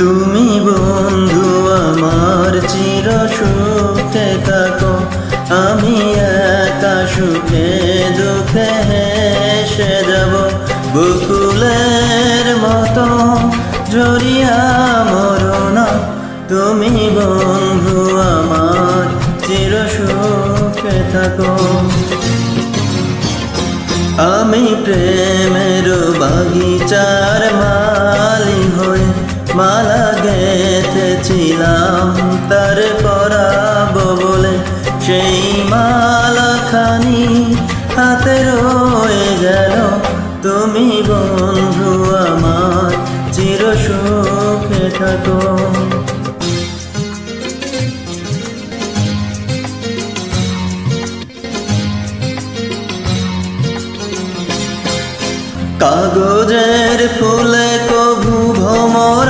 তুমি বন্ধু আমার চির সুখে থাকো। আমি একা সুখে দুঃখে হেসে যাব। বকুলের মতো জড়িয়া মরনা তুমি বন্ধু আমার চির সুখে থাকো। আমি প্রেমের বাগিচার মালি হয়ে মালা গেথেছিলাম, তার পরাব বলে সেই মালাখানি হাতে রয়ে গেল। তুমি বন্ধু আমার, চির সুখে থাকো। কাগজের ফুলে কভু ভ্রমর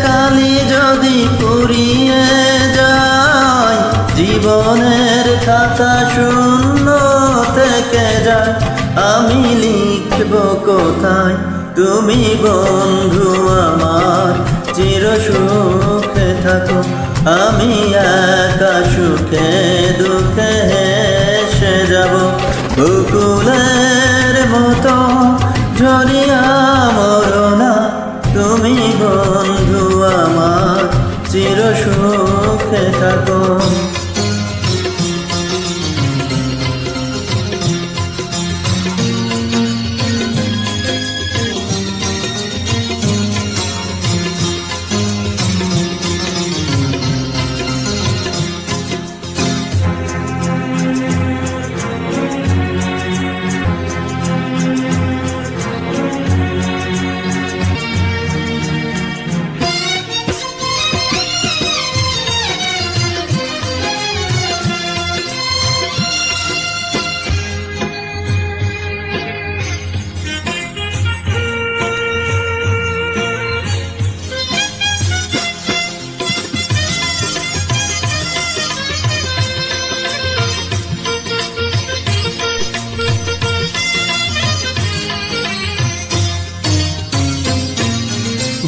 আমি লিখব কোথায়? তুমি বন্ধু আমার, চির সুখে থাকো। আমি একা সুখে দুঃখে হেসে যাব। বকুলের মতো ঝরিয়া মরনা তুমি বন্ধু আমার, চির সুখে থাকো।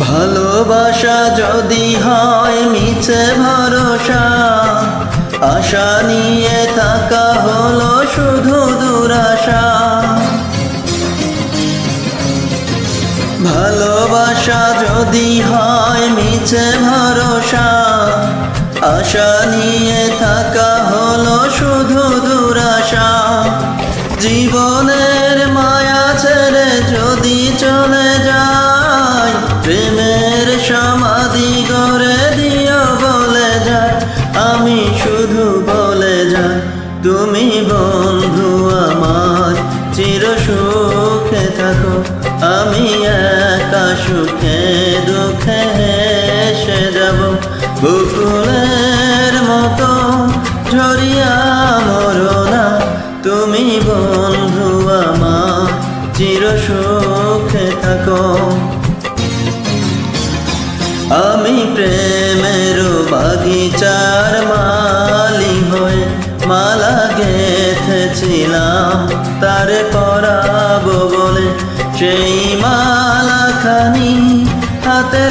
ভালোবাসা যদি হয় মিছে ভরসা, আশা নিয়ে থাকা হলো শুধু দুরাশা। ভালোবাসা যদি হয় মিছে ভরসা, আশা নিয়ে থাকা হলো শুধু দুরাশা। জীবনের মায়া ছেড়ে যদি চলে যায় প্রেমের সমাধি করে দিও বলে যা আমি শুধু বলে যা তুমি বন্ধু আমার, চির সুখে থাকো, আমি একা সুখে দুঃখে হেসে যাব। বকুলের মতো ঝরিয়া মরনা তুমি বন্ধু আমার, চির সুখে থাকো। আমি প্রেমের বাগিচার মালি হয়ে মালা গেথেছিলাম তার পরাব বলে সেই মালাখানি হাতে